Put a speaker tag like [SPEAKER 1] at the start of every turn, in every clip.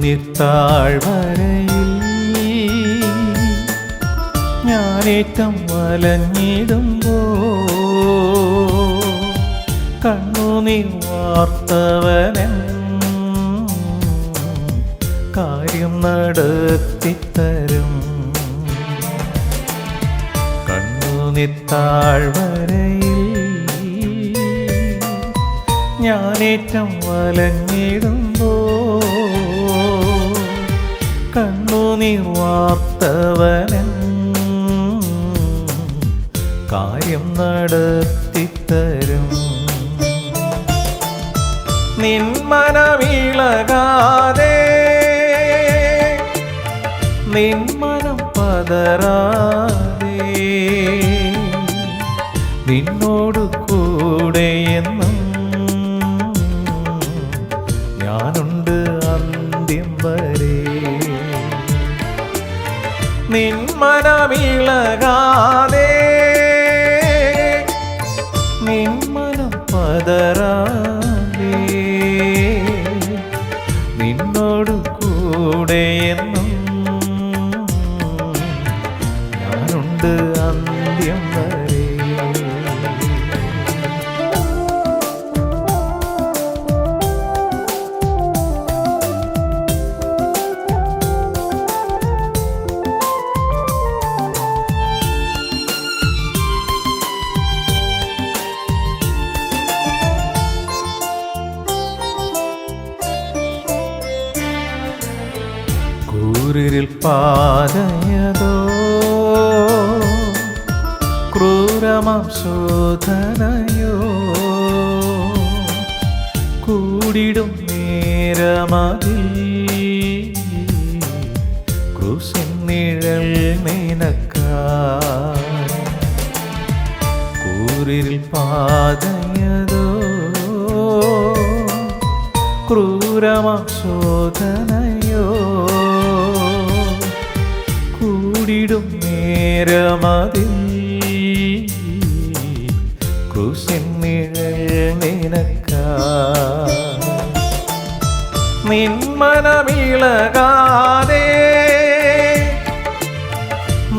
[SPEAKER 1] കണ്ണുനിത്താഴ്വരയിൽ ഞാനേറ്റം വലഞ്ഞിടുമ്പോ കണ്ണുനീർ വാർത്തവനൻ കാര്യം നടത്തിത്തരും. കണ്ണുനിത്താഴ്വരയിൽ ഞാനേറ്റം വലഞ്ഞിടുമ്പോ കണ്ണുനീർ വാർത്തവനൻ കാര്യം നടത്തിത്തരും. നിന്മനമിളകാതെ നിന്മനം പതരാതെ നിന്നോട് കൂടെ എന്നും ഞാനുണ്ട് അന്ത്യം വരെ. നിന്മനമിളകാതെ നിന്മനം പാതയതോ ക്രൂരമം ശോധനയോ കൂടിടും നേരമതിൽ. ക്രൂശിൻ നിഴൽ നിനക്കായി കൂരിൽ പാതയതോ ക്രൂരമം ശോധനയോ നേരമതിൽ ക്രൂശിൻ നിഴൽ നിന്മനമിളകാതെ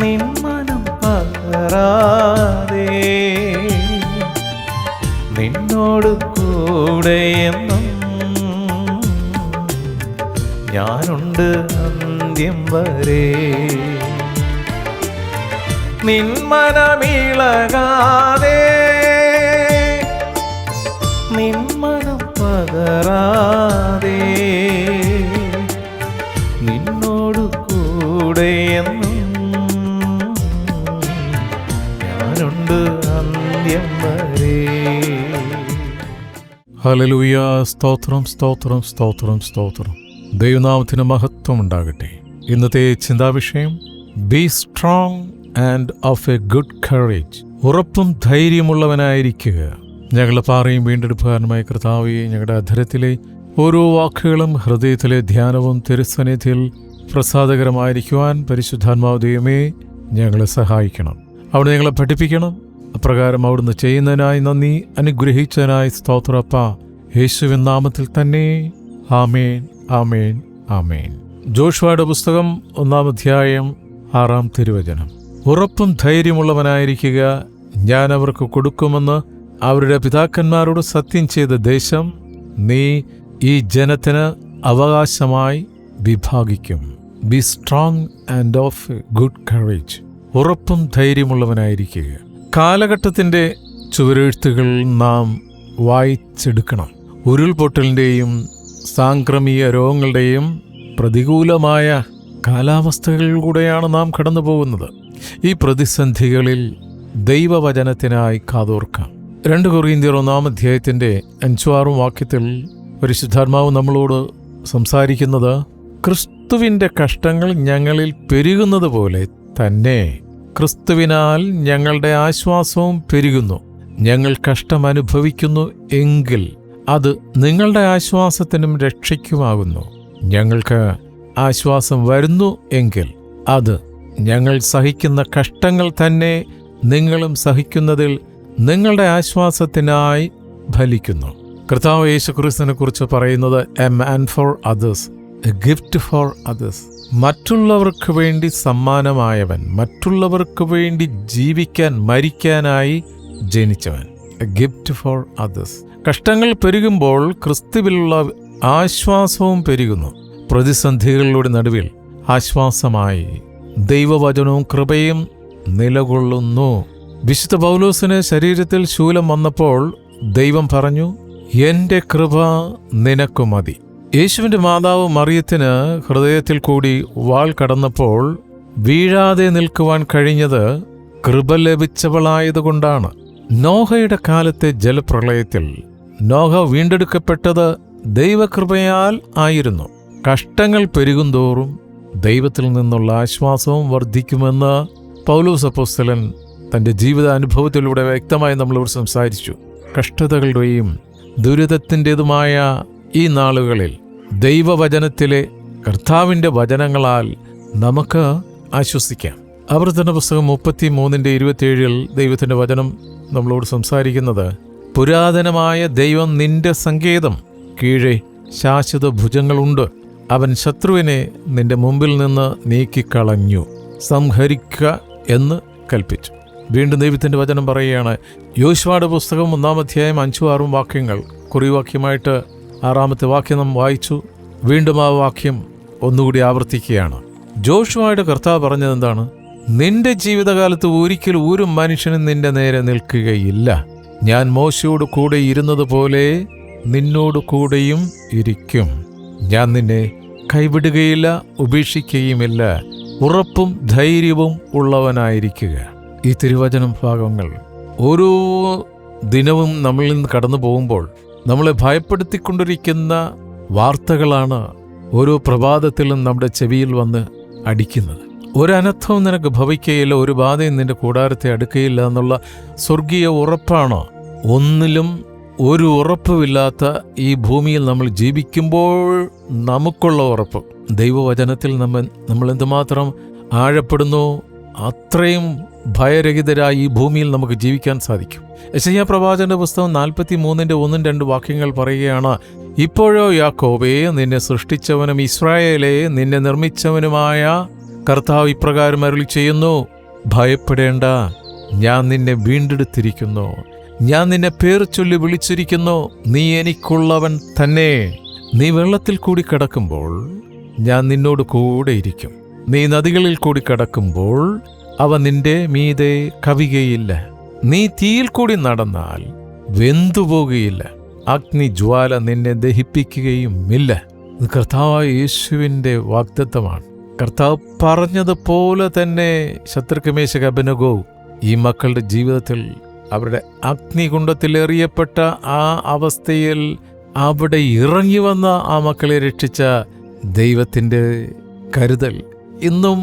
[SPEAKER 1] നിന്മനം പകരാതെ നിന്നോട് കൂടെ എന്നും ഞാനുണ്ട് അന്ത്യം വരെ. നിന്മനമിളകാതെ മനം പകരാതെ. നിന്നോട് കൂടെ എന്നും ഞാനുണ്ട് അന്ത്യം വരെ.
[SPEAKER 2] ഹലലൂയ സ്തോത്രം സ്തോത്രം സ്തോത്രം സ്തോത്രം. ദൈവനാമത്തിന് മഹത്വം ഉണ്ടാകട്ടെ ഇന്നത്തെ ചിന്താവിഷയം be strong and of a good courage ഉറപ്പും ധൈര്യമുള്ളവനായിരിക്കുക. ഞങ്ങളുടെ പാറയും വീണ്ടെടുപ്പുകാരനുമായ കർത്താവെ ഞങ്ങളുടെ അധരത്തിലെ ഓരോ വാക്കുകളും ഹൃദയത്തിലെ ധ്യാനവും തിരുസന്നിധിയിൽ പ്രസാദകരമായിരിക്കുവാൻ പരിശുദ്ധാത്മാവ് ദൈവമേ ഞങ്ങളെ സഹായിക്കണം. അവിടെ ഞങ്ങളെ പഠിപ്പിക്കണം. അപ്രകാരം അവിടുന്ന് ചെയ്യുന്നതിനായി നന്ദി അനുഗ്രഹിച്ചതിനായി സ്തോത്രപ്പ യേശുവിൻ നാമത്തിൽ തന്നെ. ആമേൻ ആമേൻ ആമേൻ. ജോഷുവയുടെ പുസ്തകം ഒന്നാം അധ്യായം ആറാം തിരുവചനം. ഉറപ്പും ധൈര്യമുള്ളവനായിരിക്കുക. ഞാൻ അവർക്ക് കൊടുക്കുമെന്ന് അവരുടെ പിതാക്കന്മാരോട് സത്യം ചെയ്ത ദേശം നീ ഈ ജനത്തിന് അവകാശമായി വിഭാഗിക്കും. Be strong and of good courage ഉറപ്പും ധൈര്യമുള്ളവനായിരിക്കുക. കാലഘട്ടത്തിന്റെ ചുവരെഴുത്തുകൾ നാം വായിച്ചെടുക്കണം. ഉരുൾപൊട്ടലിന്റെയും സാംക്രമിക രോഗങ്ങളുടെയും പ്രതികൂലമായ കാലാവസ്ഥകളിലൂടെയാണ് നാം കടന്നു പോകുന്നത് ഈ പ്രതിസന്ധികളിൽ ദൈവവചനത്തിനായി കാതോർക്കാം. രണ്ട് കൊറിയന്തിയർ ഒന്നാം അധ്യായത്തിന്റെ അഞ്ചുവാറും വാക്യത്തിൽ പരിശുദ്ധാത്മാവ് നമ്മളോട് സംസാരിക്കുന്നത് ക്രിസ്തുവിന്റെ കഷ്ടങ്ങൾ ഞങ്ങളിൽ പെരുകുന്നത് പോലെ തന്നെ ക്രിസ്തുവിനാൽ ഞങ്ങളുടെ ആശ്വാസവും പെരുകുന്നു. ഞങ്ങൾ കഷ്ടം അനുഭവിക്കുന്നു എങ്കിൽ അത് നിങ്ങളുടെ ആശ്വാസത്തിനും രക്ഷയ്ക്കുമാകുന്നു. ഞങ്ങൾക്ക് ആശ്വാസം വരുന്നു എങ്കിൽ അത് ഞങ്ങൾ സഹിക്കുന്ന കഷ്ടങ്ങൾ തന്നെ നിങ്ങളും സഹിക്കുന്നതിൽ നിങ്ങളുടെ ആശ്വാസത്തിനായി ഫലിക്കുന്നു. കർത്താവ് യേശുക്രിസ്തുവിനെ കുറിച്ച് പറയുന്നത് a man for others a gift for others മറ്റുള്ളവർക്ക് വേണ്ടി സമ്മാനമായവൻ മറ്റുള്ളവർക്ക് വേണ്ടി ജീവിക്കാൻ മരിക്കാനായി ജനിച്ചവൻ എ ഗിഫ്റ്റ് ഫോർ അതേഴ്സ് കഷ്ടങ്ങൾ പെരുകുമ്പോൾ ക്രിസ്തുവിലുള്ള ആശ്വാസവും പെരുകുന്നു. പ്രതിസന്ധികളുടെ നടുവിൽ ആശ്വാസമായി ദൈവവചനവും കൃപയും നിലകൊള്ളുന്നു. വിശുദ്ധ പൗലോസിന് ശരീരത്തിൽ ശൂലം വന്നപ്പോൾ ദൈവം പറഞ്ഞു എന്റെ കൃപ നിനക്കു മതി. യേശുവിന്റെ മാതാവ് മറിയത്തിന് ഹൃദയത്തിൽ കൂടി വാൾ കടന്നപ്പോൾ വീഴാതെ നിൽക്കുവാൻ കഴിഞ്ഞത് കൃപ ലഭിച്ചവളായതുകൊണ്ടാണ്. നോഹയുടെ കാലത്തെ ജലപ്രളയത്തിൽ നോഹ വീണ്ടെടുക്കപ്പെട്ടത് ദൈവകൃപയാൽ ആയിരുന്നു. കഷ്ടങ്ങൾ പെരുകുന്തോറും ദൈവത്തിൽ നിന്നുള്ള ആശ്വാസവും വർദ്ധിക്കുമെന്ന് പൗലോസ് അപ്പോസ്തലൻ തന്റെ ജീവിതാനുഭവത്തിലൂടെ വ്യക്തമായി നമ്മളോട് സംസാരിച്ചു. കഷ്ടതകളുടെയും ദുരിതത്തിന്റെതുമായ ഈ നാളുകളിൽ ദൈവവചനത്തിലെ കർത്താവിന്റെ വചനങ്ങളാൽ നമുക്ക് ആശ്വസിക്കാം. ആവർത്തന പുസ്തകം മുപ്പത്തി മൂന്നിന്റെ ഇരുപത്തിയേഴിൽ ദൈവത്തിന്റെ വചനം നമ്മളോട് സംസാരിക്കുന്നത് പുരാതനമായ ദൈവം നിന്റെ സങ്കേതം കീഴെ ശാശ്വത ഭുജങ്ങളുണ്ട്. അവൻ ശത്രുവിനെ നിന്റെ മുമ്പിൽ നിന്ന് നീക്കിക്കളഞ്ഞു. സംഹരിക്കുക എന്ന് കൽപ്പിച്ചു. വീണ്ടും ദൈവത്തിന്റെ വചനം പറയുകയാണ് യോശുവാട് പുസ്തകം ഒന്നാം അധ്യായം അഞ്ചും ആറും വാക്യങ്ങൾ കുറിവാക്യമായിട്ട് ആറാമത്തെ വാക്യം നാം വായിച്ചു. വീണ്ടും ആ വാക്യം ഒന്നുകൂടി ആവർത്തിക്കുകയാണ്. ജോഷുവായുടെ കർത്താവ് പറഞ്ഞത് എന്താണ്? നിന്റെ ജീവിതകാലത്ത് ഒരിക്കലും ഒരു മനുഷ്യനും നിന്റെ നേരെ നിൽക്കുകയില്ല. ഞാൻ മോശയോട് കൂടെ ഇരുന്നതുപോലെ നിന്നോട് കൂടെയും ഇരിക്കും. ഞാൻ നിന്നെ കൈവിടുകയില്ല ഉപേക്ഷിക്കുകയുമില്ല ഉറപ്പും ധൈര്യവും ഉള്ളവനായിരിക്കുക. ഈ തിരുവചനം ഭാഗങ്ങൾ ഓരോ ദിനവും നമ്മളിൽ നിന്ന് കടന്നു പോകുമ്പോൾ നമ്മളെ ഭയപ്പെടുത്തിക്കൊണ്ടിരിക്കുന്ന വാർത്തകളാണ് ഓരോ പ്രഭാതത്തിലും നമ്മുടെ ചെവിയിൽ വന്ന് അടിക്കുന്നത്. ഒരനർത്ഥവും നിനക്ക് ഭവിക്കുകയില്ല ഒരു ബാധയും നിന്റെ കൂടാരത്തെ അടുക്കുകയില്ല എന്നുള്ള സ്വർഗീയ ഉറപ്പാണ്. ഒന്നിലും ഒരു ഉറപ്പുമില്ലാത്ത ഈ ഭൂമിയിൽ നമ്മൾ ജീവിക്കുമ്പോൾ നമുക്കുള്ള ഉറപ്പ്. ദൈവവചനത്തിൽ നമ്മൾ നമ്മൾ എന്തുമാത്രം ആഴപ്പെടുന്നു അത്രയും ഭയരഹിതരായി ഈ ഭൂമിയിൽ നമുക്ക് ജീവിക്കാൻ സാധിക്കും. യശയ്യ പ്രവാചന്റെ പുസ്തകം നാൽപ്പത്തി മൂന്നിന്റെ ഒന്നും രണ്ട് വാക്യങ്ങൾ പറയുകയാണ് ഇപ്പോഴോ യാക്കോബേ നിന്നെ സൃഷ്ടിച്ചവനും ഇസ്രായേലെ നിന്നെ നിർമ്മിച്ചവനുമായ കർത്താവ് ഇപ്രകാരം അരുളി ചെയ്യുന്നു ഭയപ്പെടേണ്ട ഞാൻ നിന്നെ വീണ്ടെടുത്തിരിക്കുന്നു ഞാൻ നിന്നെ പേർ ചൊല്ലി വിളിച്ചിരിക്കുന്നു നീ എനിക്കുള്ളവൻ തന്നെ. നീ വെള്ളത്തിൽ കൂടി കിടക്കുമ്പോൾ ഞാൻ നിന്നോട് കൂടെയിരിക്കും നീ നദികളിൽ കൂടി കിടക്കുമ്പോൾ അവ നിന്റെ മീതെ കവികയില്ല നീ തീയിൽ കൂടി നടന്നാൽ വെന്തുപോകുകയില്ല അഗ്നിജ്വാല നിന്നെ ദഹിപ്പിക്കുകയുമില്ല. ഇത് കർത്താവ് യേശുവിന്റെ വാഗ്ദത്തമാണ്. കർത്താവ് പറഞ്ഞതുപോലെ തന്നെ ശത്രുക്കമേശക അഭിനഗോ. ഈ മക്കളുടെ ജീവിതത്തിൽ അവരുടെ അഗ്നികുണ്ടത്തിലെറിയപ്പെട്ട ആ അവസ്ഥയിൽ അവിടെ ഇറങ്ങി വന്ന ആ മക്കളെ രക്ഷിച്ച ദൈവത്തിന്റെ കരുതൽ ഇന്നും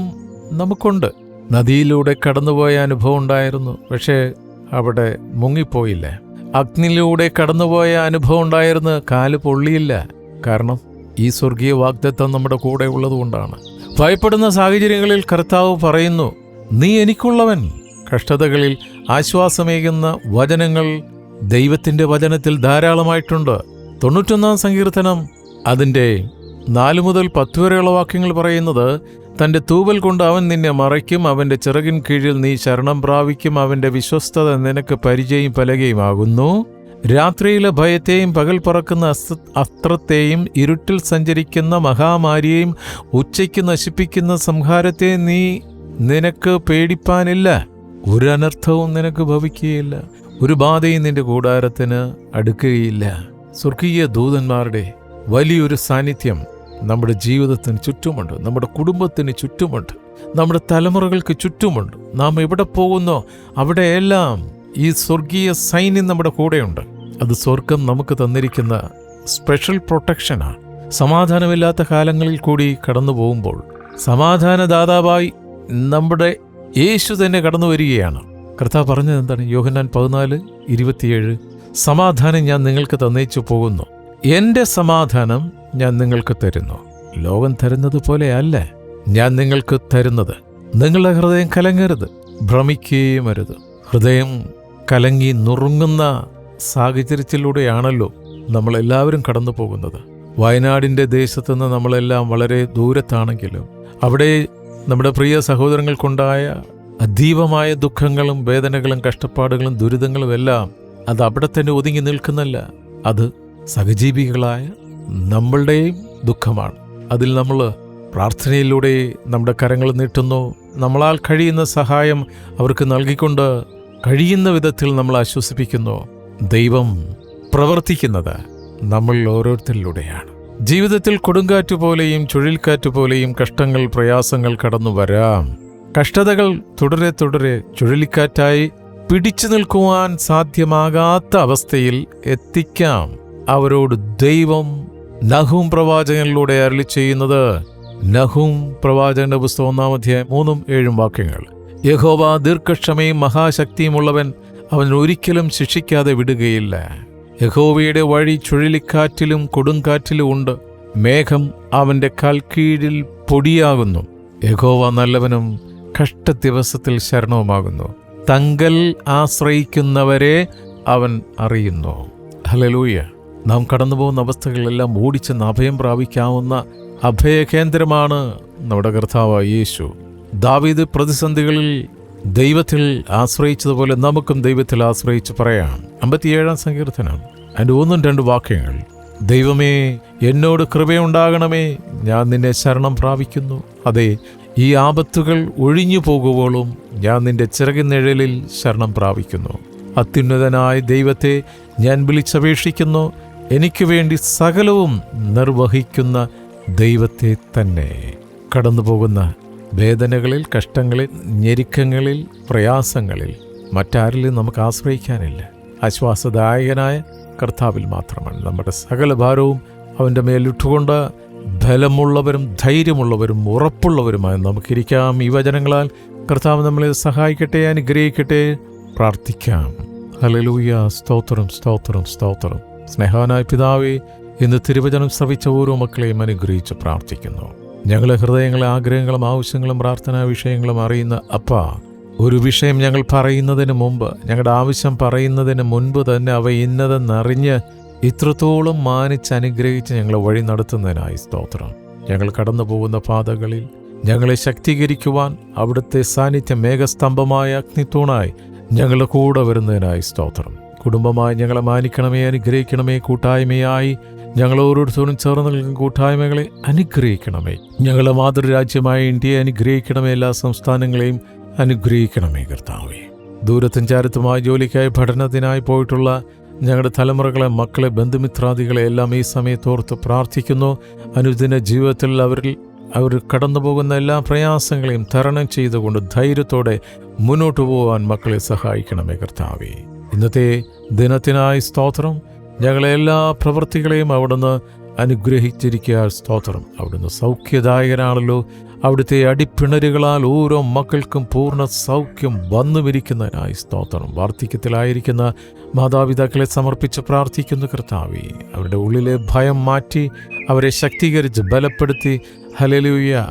[SPEAKER 2] നമുക്കുണ്ട്. നദിയിലൂടെ കടന്നുപോയ അനുഭവം ഉണ്ടായിരുന്നു പക്ഷേ അവിടെ മുങ്ങിപ്പോയില്ല. അഗ്നിയിലൂടെ കടന്നുപോയ അനുഭവം ഉണ്ടായിരുന്നു കാൽ പൊള്ളിയില്ല. കാരണം ഈ സ്വർഗീയ വാഗ്ദത്വം നമ്മുടെ കൂടെ ഉള്ളതുകൊണ്ടാണ്. ഭയപ്പെടുന്ന സാഹചര്യങ്ങളിൽ കർത്താവ് പറയുന്നു നീ എനിക്കുള്ളവൻ. കഷ്ടതകളിൽ ആശ്വാസമേകുന്ന വചനങ്ങൾ ദൈവത്തിന്റെ വചനത്തിൽ ധാരാളമായിട്ടുണ്ട്. തൊണ്ണൂറ്റൊന്നാം സങ്കീർത്തനം. അതിന്റെ നാല് മുതൽ പത്ത് വരെയുള്ള വാക്യങ്ങൾ പറയുന്നത് തന്റെ തൂവൽ കൊണ്ട് അവൻ നിന്നെ മറയ്ക്കും അവന്റെ ചിറകിൻ കീഴിൽ നീ ശരണം പ്രാപിക്കും അവന്റെ വിശ്വസ്തത നിനക്ക് പരിചയം പലകയുമാകുന്നു രാത്രിയിലെ ഭയത്തെയും പകൽ പറക്കുന്ന അസ്ത്ര അസ്ത്രത്തെയും ഇരുട്ടിൽ സഞ്ചരിക്കുന്ന മഹാമാരിയെയും ഉച്ചയ്ക്ക് നശിപ്പിക്കുന്ന സംഹാരത്തെ നീ നിനക്ക് പേടിപ്പാനില്ല. ഒരു അനർത്ഥവും നിനക്ക് ഭവിക്കുകയില്ല. ഒരു ബാധയും നിന്റെ കൂടാരത്തിന് അടുക്കുകയില്ല. സ്വർഗീയ ദൂതന്മാരുടെ വലിയൊരു സാന്നിധ്യം നമ്മുടെ ജീവിതത്തിന് ചുറ്റുമുണ്ട് നമ്മുടെ കുടുംബത്തിന് ചുറ്റുമുണ്ട് നമ്മുടെ തലമുറകൾക്ക് ചുറ്റുമുണ്ട്. നാം എവിടെ പോകുന്നോ അവിടെയെല്ലാം ഈ സ്വർഗീയ സൈന്യം നമ്മുടെ കൂടെയുണ്ട്. അത് സ്വർഗം നമുക്ക് തന്നിരിക്കുന്ന സ്പെഷ്യൽ പ്രൊട്ടക്ഷനാണ് സമാധാനമില്ലാത്ത കാലങ്ങളിൽ കൂടി കടന്നു പോകുമ്പോൾ സമാധാനദാതാവായി നമ്മുടെ യേശു തന്നെ കടന്നു വരികയാണ്. കർത്താവ് പറഞ്ഞത് എന്താണ്? യോഹന്നാൻ പതിനാല് ഇരുപത്തിയേഴ്? സമാധാനം ഞാൻ നിങ്ങൾക്ക് തന്നേച്ചു പോകുന്നു. എന്റെ സമാധാനം ഞാൻ നിങ്ങൾക്ക് തരുന്നു. ലോകം തരുന്നത് പോലെയല്ല ഞാൻ നിങ്ങൾക്ക് തരുന്നത്. നിങ്ങളുടെ ഹൃദയം കലങ്ങരുത്. ഭ്രമിക്കുകയും അരുത്. ഹൃദയം കലങ്ങി നുറുങ്ങുന്ന സാഹചര്യത്തിലൂടെയാണല്ലോ നമ്മളെല്ലാവരും കടന്നു പോകുന്നത്. വയനാടിന്റെ ദേശത്തു നിന്ന് നമ്മളെല്ലാം വളരെ ദൂരത്താണെങ്കിലും അവിടെ നമ്മുടെ പ്രിയ സഹോദരങ്ങൾക്കുണ്ടായ അതീവമായ ദുഃഖങ്ങളും വേദനകളും കഷ്ടപ്പാടുകളും ദുരിതങ്ങളും എല്ലാം അത് അവിടെ തന്നെ ഒതുങ്ങി നിൽക്കുന്നല്ല. അത് സഹജീവികളായ നമ്മളുടെയും ദുഃഖമാണ്. അതിൽ നമ്മൾ പ്രാർത്ഥനയിലൂടെ നമ്മുടെ കരങ്ങൾ നീട്ടുന്നു. നമ്മളാൽ കഴിയുന്ന സഹായം അവർക്ക് നൽകിക്കൊണ്ട് കഴിയുന്ന വിധത്തിൽ നമ്മൾ ആശ്വസിപ്പിക്കുന്നു. ദൈവം പ്രവർത്തിക്കുന്നത് നമ്മൾ ഓരോരുത്തരിലൂടെയാണ്. ജീവിതത്തിൽ കൊടുങ്കാറ്റ് പോലെയും ചുഴലിക്കാറ്റ് പോലെയും കഷ്ടങ്ങൾ പ്രയാസങ്ങൾ കടന്നു വരാം. കഷ്ടതകൾ തുടരെ തുടരെ ചുഴലിക്കാറ്റായി പിടിച്ചു നിൽക്കുവാൻ സാധ്യമാകാത്ത അവസ്ഥയിൽ എത്തിക്കാം. അവരോട് ദൈവം നഹും പ്രവാചകനിലൂടെ അരളി ചെയ്യുന്നത് നഹും പ്രവാചകന്റെ പുസ്തകം ഒന്നാം അധ്യായം മൂന്നും ഏഴും വാക്യങ്ങൾ. യഹോവ ദീർഘക്ഷമയും മഹാശക്തിയുമുള്ളവൻ അവൻ ഒരിക്കലും ശിക്ഷിക്കാതെ വിടുകയില്ല. യഹോവയുടെ വഴി ചുഴലിക്കാറ്റിലും കൊടുങ്കാറ്റിലും ഉണ്ട്. മേഘം അവന്റെ കാൽക്കീഴിൽ പൊടിയാകുന്നു. യഹോവ നല്ലവനും കഷ്ടദിവസത്തിൽ ശരണവുമാകുന്നു. തങ്കൽ ആശ്രയിക്കുന്നവരെ അവൻ അറിയുന്നു. ഹലലൂയ നാം കടന്നുപോകുന്ന അവസ്ഥകളിലെല്ലാം ഓടിച്ചെന്ന് അഭയം പ്രാപിക്കാവുന്ന അഭയകേന്ദ്രമാണ് നമ്മുടെ കർത്താവ് യേശു. ദാവീദ് പ്രതിസന്ധികളിൽ ദൈവത്തിൽ ആശ്രയിച്ചതുപോലെ നമുക്കും ദൈവത്തിൽ ആശ്രയിച്ച് പറയാം. അമ്പത്തിയേഴാം സങ്കീർത്തനം. അതിന്റെ ഒന്നും രണ്ട് വാക്യങ്ങൾ. ദൈവമേ എന്നോട് കൃപയുണ്ടാകണമേ ഞാൻ നിന്നെ ശരണം പ്രാപിക്കുന്നു. അതെ ഈ ആപത്തുകൾ ഒഴിഞ്ഞു പോകുവോളും ഞാൻ നിന്റെ ചിറകിനിഴലിൽ ശരണം പ്രാപിക്കുന്നു. അത്യുന്നതനായ ദൈവത്തെ ഞാൻ വിളിച്ചപേക്ഷിക്കുന്നു. എനിക്ക് വേണ്ടി സകലവും നിർവഹിക്കുന്ന ദൈവത്തെ തന്നെ. കടന്നു പോകുന്ന വേദനകളിൽ കഷ്ടങ്ങളിൽ ഞെരുക്കങ്ങളിൽ പ്രയാസങ്ങളിൽ മറ്റാരിലും നമുക്ക് ആശ്രയിക്കാനില്ല. ആശ്വാസദായകനായ കർത്താവിൽ മാത്രമാണ് നമ്മുടെ സകല ഭാരവും അവന്റെ മേലിട്ടുകൊണ്ട് ബലമുള്ളവരും ധൈര്യമുള്ളവരും ഉറപ്പുള്ളവരുമായി നമുക്കിരിക്കാം. ഈ വചനങ്ങളാൽ കർത്താവ് നമ്മളെ സഹായിക്കട്ടെ അനുഗ്രഹിക്കട്ടെ. പ്രാർത്ഥിക്കാം. ഹലലൂയ സ്തോത്രം സ്തോത്രം സ്തോത്രം. സ്നേഹാനായ പിതാവേ ഇന്ന് തിരുവചനം ശ്രവിച്ച ഓരോ മക്കളെയും അനുഗ്രഹിച്ച് പ്രാർത്ഥിക്കുന്നു. ഞങ്ങളെ ഹൃദയങ്ങളെ ആഗ്രഹങ്ങളും ആവശ്യങ്ങളും പ്രാർത്ഥനാ വിഷയങ്ങളും അറിയുന്ന അപ്പ ഒരു വിഷയം ഞങ്ങൾ പറയുന്നതിന് മുമ്പ് ഞങ്ങളുടെ ആവശ്യം പറയുന്നതിന് മുൻപ് തന്നെ അവ ഇന്നതെന്നറിഞ്ഞ് ഇത്രത്തോളം മാനിച്ച് അനുഗ്രഹിച്ച് ഞങ്ങളെ വഴി നടത്തുന്നതിനായി സ്തോത്രം. ഞങ്ങൾ കടന്നു പോകുന്ന പാതകളിൽ ഞങ്ങളെ ശക്തീകരിക്കുവാൻ അവിടുത്തെ സാന്നിധ്യ മേഘസ്തംഭമായ അഗ്നിത്തൂണായി ഞങ്ങളുടെ കൂടെ വരുന്നതിനായി സ്തോത്രം. കുടുംബമായി ഞങ്ങളെ മാനിക്കണമേ അനുഗ്രഹിക്കണമേ കൂട്ടായ്മയായി ഞങ്ങൾ ഓരോരുത്തരും ചേർന്ന് നിൽക്കുന്ന കൂട്ടായ്മകളെ അനുഗ്രഹിക്കണമേ. ഞങ്ങളുടെ മാതൃരാജ്യമായ ഇന്ത്യയെ അനുഗ്രഹിക്കണമേ എല്ലാ സംസ്ഥാനങ്ങളെയും അനുഗ്രഹിക്കണമേ കർത്താവേ. ദൂരത്തും ചാരത്തുമായി ജോലിക്കായി പഠനത്തിനായി പോയിട്ടുള്ള ഞങ്ങളുടെ തലമുറകളെ മക്കളെ ബന്ധുമിത്രാദികളെ എല്ലാം ഈ സമയത്തോർത്ത് പ്രാർത്ഥിക്കുന്നു. അനുദിന ജീവിതത്തിൽ അവരിൽ അവർ കടന്നു പോകുന്ന എല്ലാ പ്രയാസങ്ങളെയും തരണം ചെയ്തുകൊണ്ട് ധൈര്യത്തോടെ മുന്നോട്ട് പോകാൻ മക്കളെ സഹായിക്കണമേ കർത്താവേ. ഇന്നത്തെ ദിനത്തിനായി സ്തോത്രം. ഞങ്ങളെ എല്ലാ പ്രവൃത്തികളെയും അവിടുന്ന് അനുഗ്രഹിച്ചിരിക്കുക സ്തോത്രം. അവിടുന്ന് സൗഖ്യദായകനാണല്ലോ. അവിടുത്തെ അടിപ്പിണരുകളാൽ ഓരോ മക്കൾക്കും പൂർണ സൗഖ്യം വന്നുമിരിക്കുന്നതിനായി സ്തോത്രം. വാർദ്ധക്യത്തിലായിരിക്കുന്ന മാതാപിതാക്കളെ സമർപ്പിച്ച് പ്രാർത്ഥിക്കുന്നു കർത്താവി. അവരുടെ ഉള്ളിലെ ഭയം മാറ്റി അവരെ ശക്തീകരിച്ച് ബലപ്പെടുത്തി ഹലലൂയ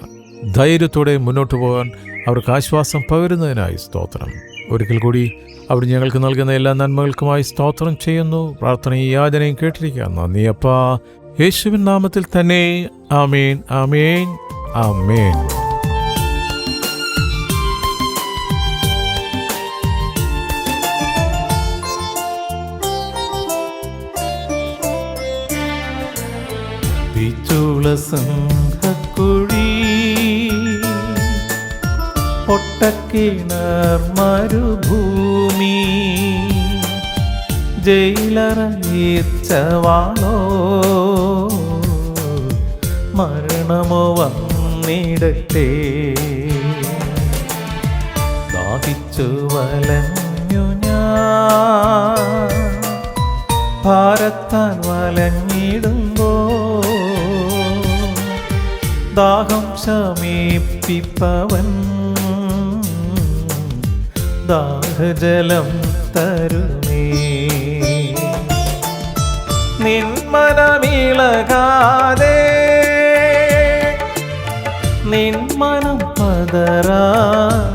[SPEAKER 2] ധൈര്യത്തോടെ മുന്നോട്ട് പോകാൻ അവർക്ക് ആശ്വാസം പകരുന്നതിനായി സ്തോത്രം. ഒരിക്കൽ കൂടി അവിടെ ഞങ്ങൾക്ക് നൽകുന്ന എല്ലാ നന്മകൾക്കുമായി സ്തോത്രം ചെയ്യുന്നു. പ്രാർത്ഥനയും യാചനയും കേട്ടിരിക്കുക. നന്ദിയപ്പാ. യേശുവിൻ നാമത്തിൽ തന്നെ. ആമേൻ ആമേൻ. ആമേൻ
[SPEAKER 1] പിച്ചുള സിംഹക്കുഴി പൊട്ടക്കിണർ മരുഭൂമി ജയിലറയിച്ചവാളോ മരണമോ വന്നിടട്ടെ ദാഹിച്ചു വലഞ്ഞു ഞാൻ. ഭാരത്താൽ വലഞ്ഞിടുമ്പോ ദാഹം ശമീപ്പിപ്പവൻ. ദാഹജലം തരുമേ. നിന്മനമിളകാതെ നിന്മനം പതറാതെ നിന്നോട്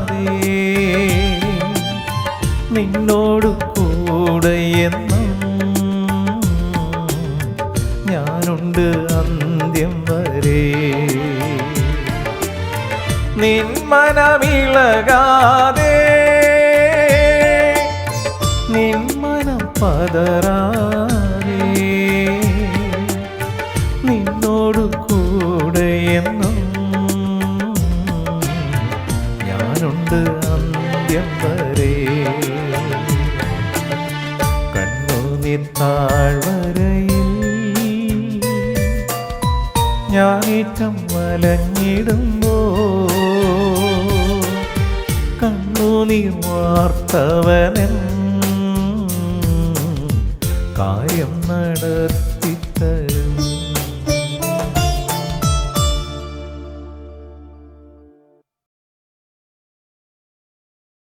[SPEAKER 1] അന്ത്യം വരെ. കണ്ണുനീർ താഴ്വരയിൽ ഞാനേറ്റം വലഞ്ഞിടുമ്പോ കണ്ണുനീർ വാർത്തവനൻ കാര്യം നടത്തി